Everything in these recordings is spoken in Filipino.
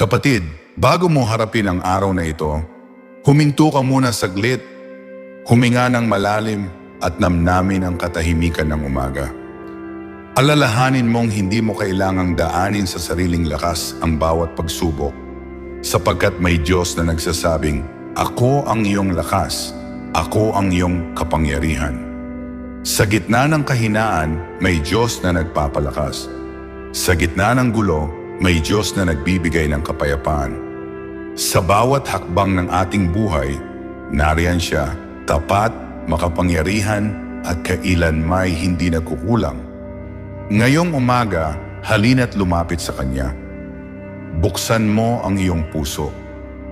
Kapatid, bago mo harapin ang araw na ito, huminto ka muna saglit, huminga ng malalim at namnamin ang katahimikan ng umaga. Alalahanin mong hindi mo kailangang daanin sa sariling lakas ang bawat pagsubok sapagkat may Diyos na nagsasabing, Ako ang iyong lakas, ako ang iyong kapangyarihan. Sa gitna ng kahinaan, may Diyos na nagpapalakas. Sa gitna ng gulo, may Diyos na nagbibigay ng kapayapaan. Sa bawat hakbang ng ating buhay, nariyan siya, tapat, makapangyarihan, at kailan may hindi nagkukulang. Ngayong umaga, halina't lumapit sa Kanya. Buksan mo ang iyong puso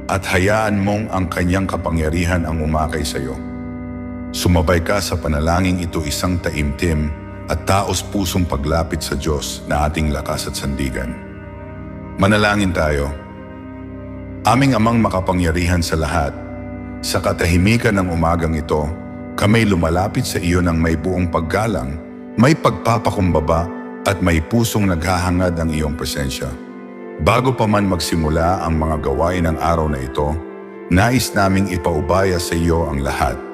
at hayaan mong ang Kanyang kapangyarihan ang umakay sa iyo. Sumabay ka sa panalangin ito isang taimtim at taos pusong paglapit sa Diyos na ating lakas at sandigan. Manalangin tayo. Aming amang makapangyarihan sa lahat, sa katahimikan ng umagang ito, kami lumalapit sa iyo ng may buong paggalang, may pagpapakumbaba at may pusong naghahangad ang iyong presensya. Bago pa man magsimula ang mga gawain ng araw na ito, nais naming ipaubaya sa iyo ang lahat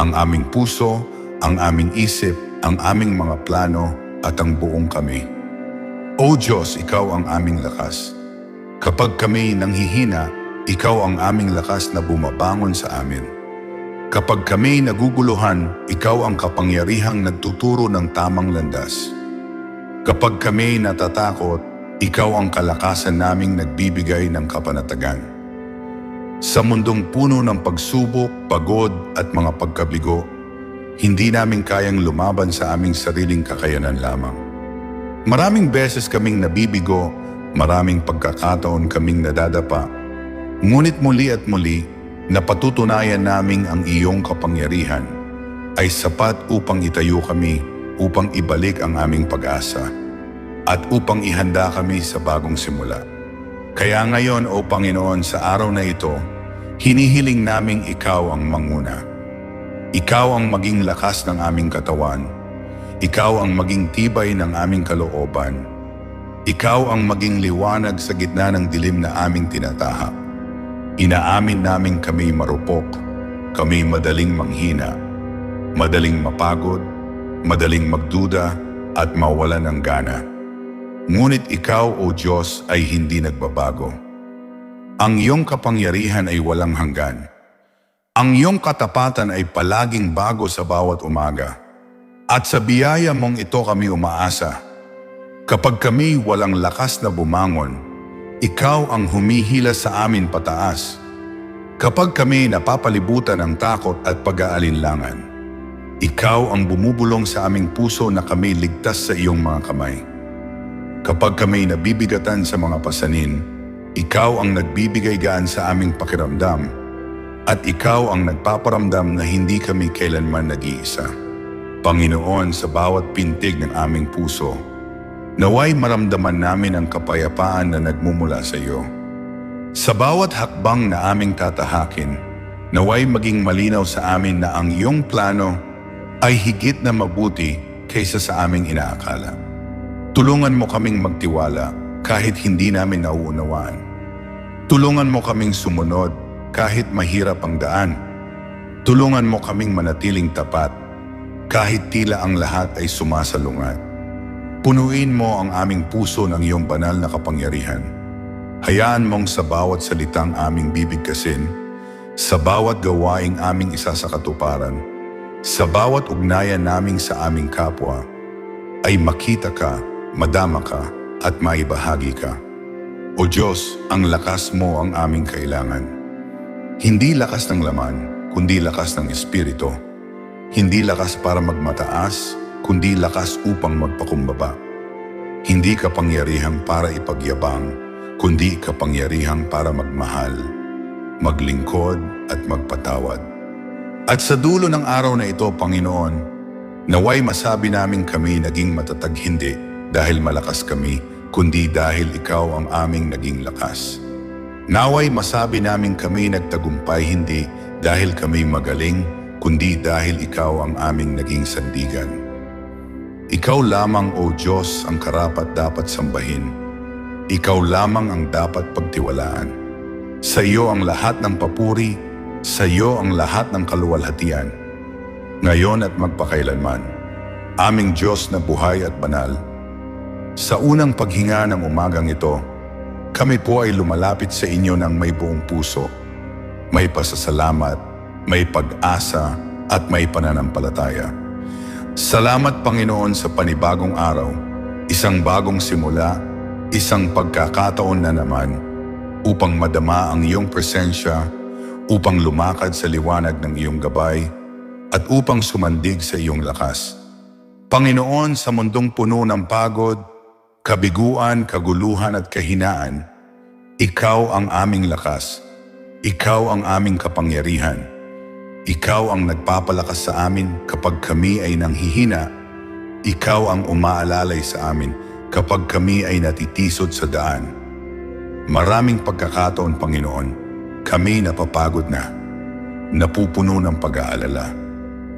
ang aming puso, ang aming isip, ang aming mga plano at ang buong kami. O Diyos, Ikaw ang aming lakas. Kapag kami nanghihina, Ikaw ang aming lakas na bumabangon sa amin. Kapag kami naguguluhan, Ikaw ang kapangyarihang nagtuturo ng tamang landas. Kapag kami natatakot, Ikaw ang kalakasan naming nagbibigay ng kapanatagan. Sa mundong puno ng pagsubok, pagod at mga pagkabigo, hindi namin kayang lumaban sa aming sariling kakayanan lamang. Maraming beses kaming nabibigo, maraming pagkakataon kaming nadadapa, ngunit muli at muli, napatutunayan naming ang iyong kapangyarihan ay sapat upang itayo kami upang ibalik ang aming pag-asa at upang ihanda kami sa bagong simula. Kaya ngayon, O Panginoon, sa araw na ito, hinihiling naming Ikaw ang manguna. Ikaw ang maging lakas ng aming katawan. Ikaw ang maging tibay ng aming kalooban. Ikaw ang maging liwanag sa gitna ng dilim na aming tinatahak. Inaamin namin kami marupok, kami madaling manghina, madaling mapagod, madaling magduda at mawalan ng gana. Ngunit ikaw, O Diyos, ay hindi nagbabago. Ang iyong kapangyarihan ay walang hanggan. Ang iyong katapatan ay palaging bago sa bawat umaga. At sa biyaya mong ito kami umaasa. Kapag kami walang lakas na bumangon, ikaw ang humihila sa amin pataas. Kapag kami napapalibutan ng takot at pag-aalinlangan, ikaw ang bumubulong sa aming puso na kami ligtas sa iyong mga kamay. Kapag kami nabibigatan sa mga pasanin, ikaw ang nagbibigay gaan sa aming pakiramdam at ikaw ang nagpaparamdam na hindi kami kailanman nag-iisa. Panginoon, sa bawat pintig ng aming puso, naway maramdaman namin ang kapayapaan na nagmumula sa iyo. Sa bawat hakbang na aming tatahakin, naway maging malinaw sa amin na ang iyong plano ay higit na mabuti kaysa sa aming inaakala. Tulungan mo kaming magtiwala kahit hindi namin nauunawaan. Tulungan mo kaming sumunod kahit mahirap ang daan. Tulungan mo kaming manatiling tapat kahit tila ang lahat ay sumasalungat. Punuin mo ang aming puso ng iyong banal na kapangyarihan. Hayaan mong sa bawat salitang aming bibigkasin, sa bawat gawaing aming isa sa katuparan, sa bawat ugnayan naming sa aming kapwa, ay makita ka madama ka at maibahagi ka. O Diyos, ang lakas mo ang aming kailangan. Hindi lakas ng laman, kundi lakas ng Espiritu. Hindi lakas para magmataas, kundi lakas upang magpakumbaba. Hindi kapangyarihang para ipagyabang, kundi kapangyarihang para magmahal, maglingkod at magpatawad. At sa dulo ng araw na ito, Panginoon, naway masabi namin kami naging matatag hindi dahil malakas kami, kundi dahil ikaw ang aming naging lakas. Naway masabi namin kami nagtagumpay hindi dahil kami magaling, kundi dahil ikaw ang aming naging sandigan. Ikaw lamang, O Diyos, ang karapat dapat sambahin. Ikaw lamang ang dapat pagtiwalaan. Sa iyo ang lahat ng papuri, sa iyo ang lahat ng kaluwalhatian. Ngayon at magpakailanman, aming Diyos na buhay at banal. Sa unang paghinga ng umagang ito, kami po ay lumalapit sa inyo ng may buong puso, may pasasalamat, may pag-asa at may pananampalataya. Salamat Panginoon sa panibagong araw, isang bagong simula, isang pagkakataon na naman upang madama ang iyong presensya, upang lumakad sa liwanag ng iyong gabay, at upang sumandig sa iyong lakas. Panginoon, sa mundong puno ng pagod, kabiguan, kaguluhan at kahinaan, Ikaw ang aming lakas. Ikaw ang aming kapangyarihan. Ikaw ang nagpapalakas sa amin kapag kami ay nanghihina. Ikaw ang umaalalay sa amin kapag kami ay natitisod sa daan. Maraming pagkakataon, Panginoon, kami napapagod na, napupuno ng pag-aalala,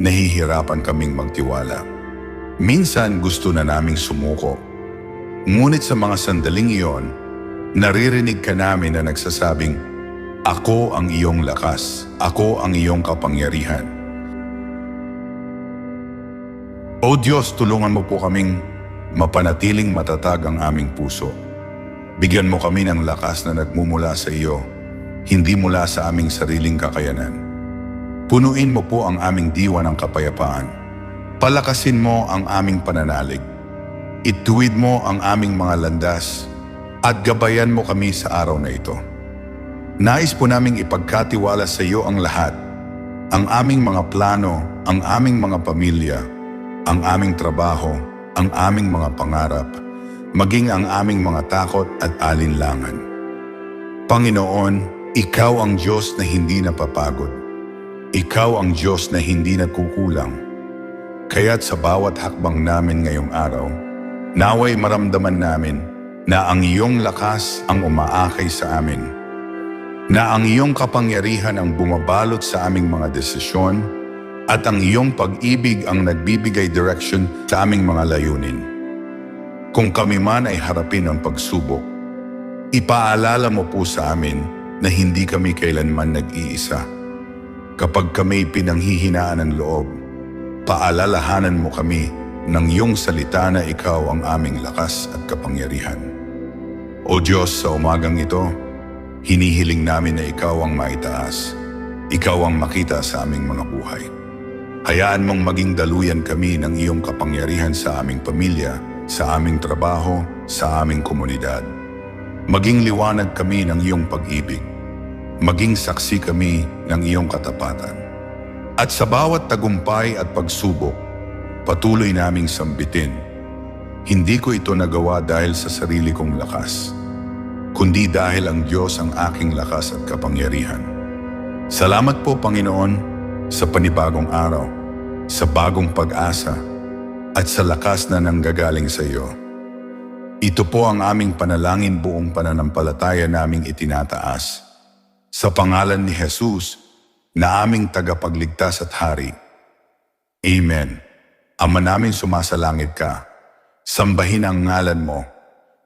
nahihirapan kaming magtiwala. Minsan gusto na naming sumuko. Ngunit sa mga sandaling iyon, naririnig ka namin na nagsasabing, Ako ang iyong lakas, ako ang iyong kapangyarihan. O Diyos, tulungan mo po kaming mapanatiling matatag ang aming puso. Bigyan mo kami ng lakas na nagmumula sa iyo, hindi mula sa aming sariling kakayanan. Punuin mo po ang aming diwa ng kapayapaan. Palakasin mo ang aming pananalig. Ituwid mo ang aming mga landas at gabayan mo kami sa araw na ito. Nais po naming ipagkatiwala sa iyo ang lahat, ang aming mga plano, ang aming mga pamilya, ang aming trabaho, ang aming mga pangarap, maging ang aming mga takot at alinlangan. Panginoon, Ikaw ang Diyos na hindi napapagod. Ikaw ang Diyos na hindi nagkukulang. Kaya't sa bawat hakbang namin ngayong araw, naway maramdaman namin na ang iyong lakas ang umaakay sa amin. Na ang iyong kapangyarihan ang bumabalot sa aming mga desisyon at ang iyong pag-ibig ang nagbibigay direction sa aming mga layunin. Kung kami man ay harapin ang pagsubok, ipaalala mo po sa amin na hindi kami kailanman nag-iisa. Kapag kami pinanghihinaan ng loob, paalalahanan mo kami ng iyong salita na ikaw ang aming lakas at kapangyarihan. O Diyos, sa umagang ito, hinihiling namin na ikaw ang maitaas. Ikaw ang makita sa aming mga buhay. Hayaan mong maging daluyan kami ng iyong kapangyarihan sa aming pamilya, sa aming trabaho, sa aming komunidad. Maging liwanag kami ng iyong pag-ibig. Maging saksi kami ng iyong katapatan. At sa bawat tagumpay at pagsubok, patuloy naming sambitin. Hindi ko ito nagawa dahil sa sarili kong lakas, kundi dahil ang Diyos ang aking lakas at kapangyarihan. Salamat po Panginoon sa panibagong araw, sa bagong pag-asa, at sa lakas na nanggagaling sa iyo. Ito po ang aming panalangin buong pananampalataya naming itinataas. Sa pangalan ni Jesus, na aming tagapagligtas at hari. Amen. Ama namin sumasalangit ka. Sambahin ang ngalan mo.